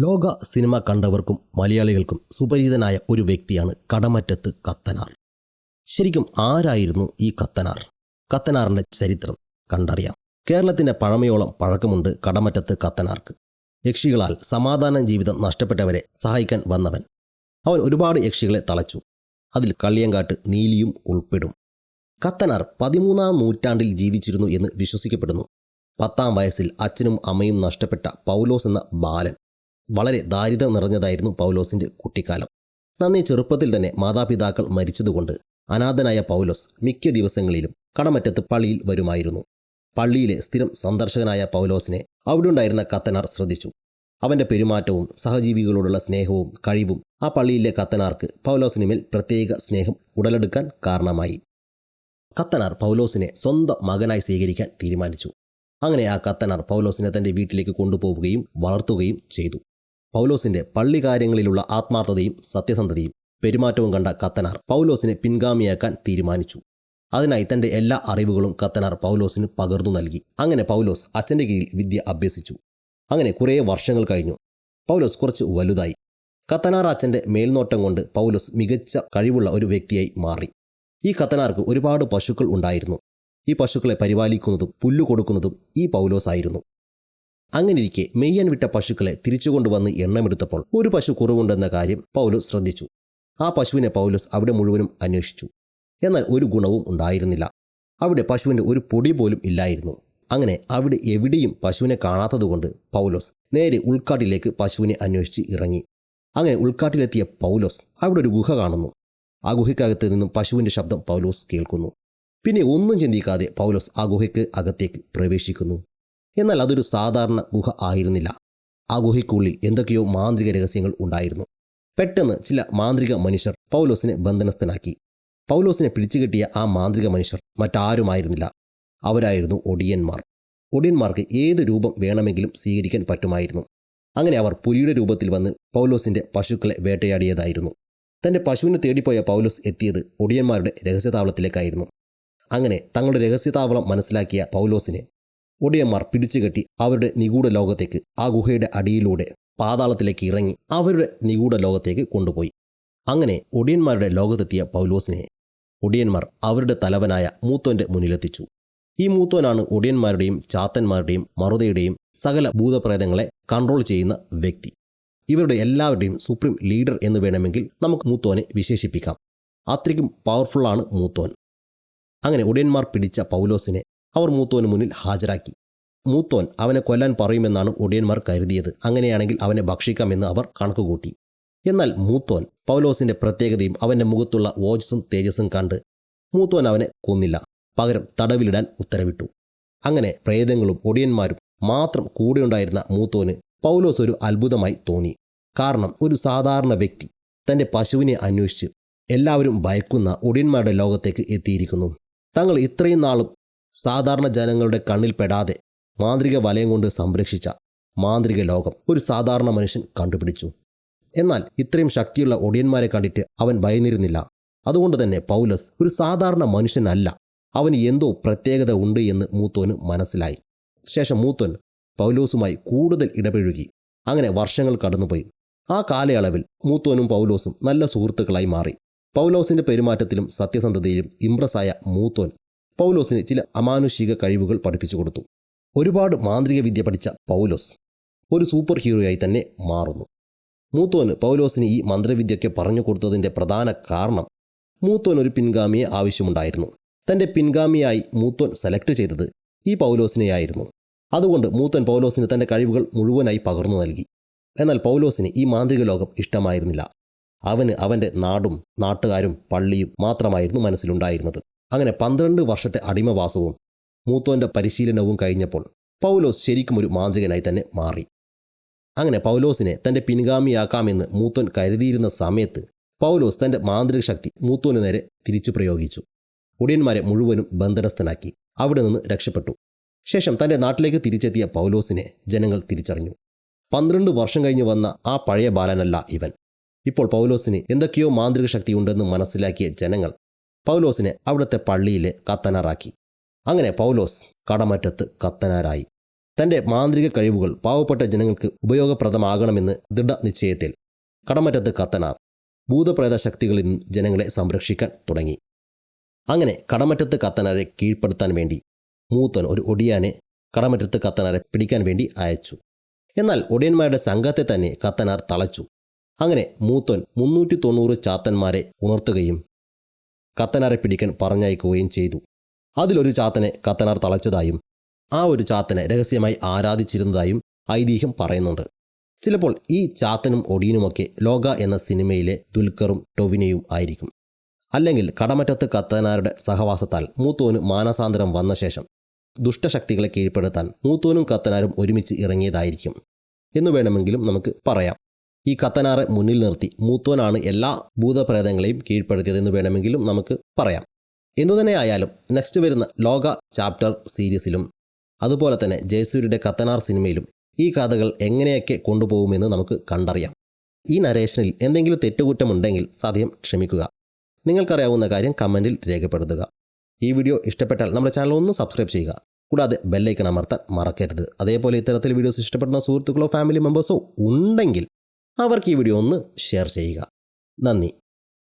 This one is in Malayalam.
ലോക സിനിമ കണ്ടവർക്കും മലയാളികൾക്കും സുപരിചിതനായ ഒരു വ്യക്തിയാണ് കടമറ്റത്ത് കത്തനാർ. ശരിക്കും ആരായിരുന്നു ഈ കത്തനാർ? കത്തനാറിന്റെ ചരിത്രം കണ്ടറിയാം. കേരളത്തിന്റെ പഴമയോളം പഴക്കമുണ്ട് കടമറ്റത്ത് കത്തനാർക്ക്. യക്ഷികളാൽ സമാധാന ജീവിതം നഷ്ടപ്പെട്ടവരെ സഹായിക്കാൻ വന്നവൻ. അവൻ ഒരുപാട് യക്ഷികളെ തളച്ചു. അതിൽ കള്ളിയങ്കാട്ട് നീലിയും ഉൾപ്പെടും. കത്തനാർ പതിമൂന്നാം നൂറ്റാണ്ടിൽ ജീവിച്ചിരുന്നു എന്ന് വിശ്വസിക്കപ്പെടുന്നു. പത്താം വയസ്സിൽ അച്ഛനും അമ്മയും നഷ്ടപ്പെട്ട പൗലോസ് എന്ന ബാലൻ വളരെ ദാരിദ്ര്യം നിറഞ്ഞതായിരുന്നു പൗലോസിന്റെ കുട്ടിക്കാലം. നന്നേ ചെറുപ്പത്തിൽ തന്നെ മാതാപിതാക്കൾ മരിച്ചതുകൊണ്ട് അനാഥനായ പൗലോസ് മിക്ക ദിവസങ്ങളിലും കടമറ്റത്ത് പള്ളിയിൽ വരുമായിരുന്നു. പള്ളിയിലെ സ്ഥിരം സന്ദർശകനായ പൗലോസിനെ അവിടെയുണ്ടായിരുന്ന കത്തനാർ ശ്രദ്ധിച്ചു. അവന്റെ പെരുമാറ്റവും സഹജീവികളോടുള്ള സ്നേഹവും കഴിവും ആ പള്ളിയിലെ കത്തനാർക്ക് പൗലോസിന് മേൽ പ്രത്യേക സ്നേഹം ഉടലെടുക്കാൻ കാരണമായി. കത്തനാർ പൗലോസിനെ സ്വന്തം മകനായി സ്വീകരിക്കാൻ തീരുമാനിച്ചു. അങ്ങനെ ആ കത്തനാർ പൗലോസിനെ തന്റെ വീട്ടിലേക്ക് കൊണ്ടുപോവുകയും വളർത്തുകയും ചെയ്തു. പൗലോസിന്റെ പള്ളി കാര്യങ്ങളിലുള്ള ആത്മാർത്ഥതയും സത്യസന്ധതയും പെരുമാറ്റവും കണ്ട കത്തനാർ പൗലോസിനെ പിൻഗാമിയാക്കാൻ തീരുമാനിച്ചു. അതിനായി തന്റെ എല്ലാ അറിവുകളും കത്തനാർ പൗലോസിന് പകർന്നു നൽകി. അങ്ങനെ പൗലോസ് അച്ഛന്റെ കീഴിൽ വിദ്യ അഭ്യസിച്ചു. അങ്ങനെ കുറേ വർഷങ്ങൾ കഴിഞ്ഞു. പൗലോസ് കുറച്ച് വലുതായി. കത്തനാർ അച്ഛന്റെ മേൽനോട്ടം കൊണ്ട് പൗലോസ് മികച്ച കഴിവുള്ള ഒരു വ്യക്തിയായി മാറി. ഈ കത്തനാർക്ക് ഒരുപാട് പശുക്കൾ ഉണ്ടായിരുന്നു. ഈ പശുക്കളെ പരിപാലിക്കുന്നതും പുല്ലു കൊടുക്കുന്നതും ഈ പൗലോസ് ആയിരുന്നു അങ്ങനെയിരിക്കെ മെയ്യാൻ വിട്ട പശുക്കളെ തിരിച്ചുകൊണ്ടുവന്ന് എണ്ണമെടുത്തപ്പോൾ ഒരു പശു കുറവുണ്ടെന്ന കാര്യം പൗലോസ് ശ്രദ്ധിച്ചു. ആ പശുവിനെ പൗലോസ് അവിടെ മുഴുവനും അന്വേഷിച്ചു. എന്നാൽ ഒരു ഗുണവും ഉണ്ടായിരുന്നില്ല. അവിടെ പശുവിന്റെ ഒരു പൊടി പോലും ഇല്ലായിരുന്നു. അങ്ങനെ അവിടെ എവിടെയും പശുവിനെ കാണാത്തതുകൊണ്ട് പൗലോസ് നേരെ ഉൾക്കാട്ടിലേക്ക് പശുവിനെ അന്വേഷിച്ച് ഇറങ്ങി. അങ്ങനെ ഉൾക്കാട്ടിലെത്തിയ പൗലോസ് അവിടെ ഒരു ഗുഹ കാണുന്നു. ആ ഗുഹയ്ക്കകത്ത് നിന്നും പശുവിന്റെ ശബ്ദം പൗലോസ് കേൾക്കുന്നു. പിന്നെ ഒന്നും ചിന്തിക്കാതെ പൗലോസ് ആ ഗുഹയ്ക്ക് അകത്തേക്ക് പ്രവേശിക്കുന്നു. എന്നാൽ അതൊരു സാധാരണ ഗുഹ ആയിരുന്നില്ല. ആ ഗുഹയ്ക്കുള്ളിൽ എന്തൊക്കെയോ മാന്ത്രിക രഹസ്യങ്ങൾ ഉണ്ടായിരുന്നു. പെട്ടെന്ന് ചില മാന്ത്രിക മനുഷ്യർ പൗലോസിനെ ബന്ധനസ്ഥനാക്കി. പൗലോസിനെ പിടിച്ചുകെട്ടിയ ആ മാന്ത്രിക മനുഷ്യർ മറ്റാരുമായിരുന്നില്ല. അവരായിരുന്നു ഒടിയന്മാർ. ഒടിയന്മാർക്ക് ഏത് രൂപം വേണമെങ്കിലും സ്വീകരിക്കാൻ പറ്റുമായിരുന്നു. അങ്ങനെ അവർ പുലിയുടെ രൂപത്തിൽ വന്ന് പൗലോസിന്റെ പശുക്കളെ വേട്ടയാടിയതായിരുന്നു. തന്റെ പശുവിനെ തേടിപ്പോയ പൗലോസ് എത്തിയത് ഒടിയന്മാരുടെ രഹസ്യതാവളത്തിലേക്കായിരുന്നു. അങ്ങനെ തങ്ങളുടെ രഹസ്യതാവളം മനസ്സിലാക്കിയ പൗലോസിനെ ഒടിയന്മാർ പിടിച്ചുകെട്ടി അവരുടെ നിഗൂഢ ലോകത്തേക്ക് ആ ഗുഹയുടെ അടിയിലൂടെ പാതാളത്തിലേക്ക് ഇറങ്ങി അവരുടെ നിഗൂഢ ലോകത്തേക്ക് കൊണ്ടുപോയി. അങ്ങനെ ഒടിയന്മാരുടെ ലോകത്തെത്തിയ പൗലോസിനെ ഒടിയന്മാർ അവരുടെ തലവനായ മൂത്തോന്റെ മുന്നിലെത്തിച്ചു. ഈ മൂത്തോനാണ് ഒടിയന്മാരുടെയും ചാത്തന്മാരുടെയും മറുതയുടെയും സകല ഭൂതപ്രേതങ്ങളെ കൺട്രോൾ ചെയ്യുന്ന വ്യക്തി. ഇവരുടെ എല്ലാവരുടെയും സുപ്രീം ലീഡർ എന്ന് വേണമെങ്കിൽ നമുക്ക് മൂത്തോനെ വിശേഷിപ്പിക്കാം. അത്രയ്ക്കും പവർഫുള്ളാണ് മൂത്തോൻ. അങ്ങനെ ഒടിയന്മാർ പിടിച്ച പൗലോസിനെ അവർ മൂത്തോന് മുന്നിൽ ഹാജരാക്കി. മൂത്തോൻ അവനെ കൊല്ലാൻ പറയുമെന്നാണ് ഒടിയന്മാർ കരുതിയത്. അങ്ങനെയാണെങ്കിൽ അവനെ ഭക്ഷിക്കാമെന്ന് അവർ കണക്കുകൂട്ടി. എന്നാൽ മൂത്തോൻ പൗലോസിന്റെ പ്രത്യേകതയും അവന്റെ മുഖത്തുള്ള ഓജസ്സും തേജസ്സും കണ്ട് മൂത്തോൻ അവനെ കൊന്നില്ല. പകരം തടവിലിടാൻ ഉത്തരവിട്ടു. അങ്ങനെ പ്രേതങ്ങളും ഒടിയന്മാരും മാത്രം കൂടെയുണ്ടായിരുന്ന മൂത്തോന് പൗലോസ് ഒരു അത്ഭുതമായി തോന്നി. കാരണം ഒരു സാധാരണ വ്യക്തി തന്റെ പശുവിനെ അന്വേഷിച്ച് എല്ലാവരും ഭയക്കുന്ന ഒടിയന്മാരുടെ ലോകത്തേക്ക് എത്തിയിരിക്കുന്നു. തങ്ങൾ ഇത്രയും നാളും സാധാരണ ജനങ്ങളുടെ കണ്ണിൽപ്പെടാതെ മാന്ത്രിക വലയം കൊണ്ട് സംരക്ഷിച്ച മാന്ത്രിക ലോകം ഒരു സാധാരണ മനുഷ്യൻ കണ്ടുപിടിച്ചു. എന്നാൽ ഇത്രയും ശക്തിയുള്ള ഒടിയന്മാരെ കണ്ടിട്ട് അവൻ ഭയന്നിരുന്നില്ല. അതുകൊണ്ട് തന്നെ പൗലസ് ഒരു സാധാരണ മനുഷ്യനല്ല. അവന് എന്തോ പ്രത്യേകത ഉണ്ട് എന്ന് മൂത്തോന് മനസ്സിലായി. ശേഷം മൂത്തോൻ പൗലോസുമായി കൂടുതൽ ഇടപഴകി. അങ്ങനെ വർഷങ്ങൾ കടന്നുപോയി. ആ കാലയളവിൽ മൂത്തോനും പൗലോസും നല്ല സുഹൃത്തുക്കളായി മാറി. പൗലോസിന്റെ പെരുമാറ്റത്തിലും സത്യസന്ധതയിലും ഇംപ്രസ് ആയ മൂത്തോൻ പൗലോസിന് ചില അമാനുഷിക കഴിവുകൾ പഠിപ്പിച്ചു കൊടുത്തു. ഒരുപാട് മാന്ത്രിക വിദ്യ പഠിച്ച പൗലോസ് ഒരു സൂപ്പർ ഹീറോയായി തന്നെ മാറുന്നു. മൂത്തോന് പൗലോസിന് ഈ മന്ത്രവിദ്യയ്ക്ക് പറഞ്ഞു കൊടുത്തതിന്റെ പ്രധാന കാരണം മൂത്തോൻ ഒരു പിൻഗാമിയെ ആവശ്യമുണ്ടായിരുന്നു. തന്റെ പിൻഗാമിയായി മൂത്തോൻ സെലക്ട് ചെയ്തത് ഈ പൗലോസിനെയായിരുന്നു. അതുകൊണ്ട് മൂത്തൻ പൗലോസിന് തന്റെ കഴിവുകൾ മുഴുവനായി പകർന്നു നൽകി. എന്നാൽ പൗലോസിന് ഈ മാന്ത്രിക ലോകം ഇഷ്ടമായിരുന്നില്ല. അവന് അവന്റെ നാടും നാട്ടുകാരും പള്ളിയും മാത്രമായിരുന്നു മനസ്സിലുണ്ടായിരുന്നത്. അങ്ങനെ പന്ത്രണ്ട് വർഷത്തെ അടിമവാസവും മൂത്തോന്റെ പരിശീലനവും കഴിഞ്ഞപ്പോൾ പൗലോസ് ശരിക്കും ഒരു മാന്ത്രികനായി തന്നെ മാറി. അങ്ങനെ പൗലോസിനെ തന്റെ പിൻഗാമിയാക്കാമെന്ന് മൂത്തോൻ കരുതിയിരുന്ന സമയത്ത് പൗലോസ് തന്റെ മാന്ത്രിക ശക്തി മൂത്തോന് നേരെ തിരിച്ചു പ്രയോഗിച്ചു. ഒടിയന്മാരെ മുഴുവനും ബന്ധനസ്ഥനാക്കി അവിടെ നിന്ന് രക്ഷപ്പെട്ടു. ശേഷം തന്റെ നാട്ടിലേക്ക് തിരിച്ചെത്തിയ പൗലോസിനെ ജനങ്ങൾ തിരിച്ചറിഞ്ഞു. പന്ത്രണ്ട് വർഷം കഴിഞ്ഞ് വന്ന ആ പഴയ ബാലനല്ല ഇവൻ. ഇപ്പോൾ പൗലോസിന് എന്തൊക്കെയോ മാന്ത്രിക ശക്തിയുണ്ടെന്ന് മനസ്സിലാക്കിയ ജനങ്ങൾ പൗലോസിനെ അവിടുത്തെ പള്ളിയിൽ കത്തനാറാക്കി. അങ്ങനെ പൗലോസ് കടമറ്റത്ത് കത്തനാരായി. തന്റെ മാന്ത്രിക കഴിവുകൾ പാവപ്പെട്ട ജനങ്ങൾക്ക് ഉപയോഗപ്രദമാകണമെന്ന് ദൃഢനിശ്ചയത്തിൽ കടമറ്റത്ത് കത്തനാർ ഭൂതപ്രേത ശക്തികളിൽ നിന്ന് ജനങ്ങളെ സംരക്ഷിക്കാൻ തുടങ്ങി. അങ്ങനെ കടമറ്റത്ത് കത്തനാരെ കീഴ്പ്പെടുത്താൻ വേണ്ടി മൂത്തൻ ഒരു ഒടിയാനെ കടമറ്റത്ത് കത്തനാരെ പിടിക്കാൻ വേണ്ടി അയച്ചു. എന്നാൽ ഒടിയന്മാരുടെ സംഘത്തെ തന്നെ കത്തനാർ തളച്ചു. അങ്ങനെ മൂത്തൻ മുന്നൂറ്റി തൊണ്ണൂറ് ചാത്തന്മാരെ ഉണർത്തുകയും കത്തനാരെ പിടിക്കാൻ പറഞ്ഞയക്കുകയും ചെയ്തു. അതിലൊരു ചാത്തനെ കത്തനാർ തളച്ചതായും ആ ഒരു ചാത്തനെ രഹസ്യമായി ആരാധിച്ചിരുന്നതായും ഐതിഹ്യം പറയുന്നുണ്ട്. ചിലപ്പോൾ ഈ ചാത്തനും ഒടിയനുമൊക്കെ ലോക എന്ന സിനിമയിലെ ദുൽഖറും ടൊവിനയും ആയിരിക്കും. അല്ലെങ്കിൽ കടമറ്റത്ത് കത്തനാരുടെ സഹവാസത്താൽ മൂത്തോന് മാനസാന്തരം വന്ന ശേഷം ദുഷ്ടശക്തികളെ കീഴ്പ്പെടുത്താൻ മൂത്തോനും കത്തനാരും ഒരുമിച്ച് ഇറങ്ങിയതായിരിക്കും. എന്ന് വേണമെങ്കിലും നമുക്ക് പറയാം. ഈ കത്തനാറെ മുന്നിൽ നിർത്തി മൂത്തോനാണ് എല്ലാ ഭൂതപ്രേതങ്ങളെയും കീഴ്പ്പെടുത്തിയതെന്ന് വേണമെങ്കിലും നമുക്ക് പറയാം. എന്തുതന്നെ ആയാലും നെക്സ്റ്റ് വരുന്ന ലോക ചാപ്റ്റർ സീരീസിലും അതുപോലെ തന്നെ ജയസൂര്യയുടെ കത്തനാർ സിനിമയിലും ഈ കഥകൾ എങ്ങനെയൊക്കെ കൊണ്ടുപോകുമെന്ന് നമുക്ക് കണ്ടറിയാം. ഈ നരേഷനിൽ എന്തെങ്കിലും തെറ്റുകുറ്റമുണ്ടെങ്കിൽ സദ്യം ക്ഷമിക്കുക. നിങ്ങൾക്കറിയാവുന്ന കാര്യം കമന്റിൽ രേഖപ്പെടുത്തുക. ഈ വീഡിയോ ഇഷ്ടപ്പെട്ടാൽ നമ്മുടെ ചാനൽ ഒന്ന് സബ്സ്ക്രൈബ് ചെയ്യുക. കൂടാതെ ബെല്ലൈക്കൺ അമർത്താൻ മറക്കരുത്. അതേപോലെ ഇത്തരത്തിൽ വീഡിയോസ് ഇഷ്ടപ്പെടുന്ന സുഹൃത്തുക്കളോ ഫാമിലി മെമ്പേഴ്സോ ഉണ്ടെങ്കിൽ അവർക്ക് ഈ വീഡിയോ ഒന്ന് ഷെയർ ചെയ്യുക. നന്ദി.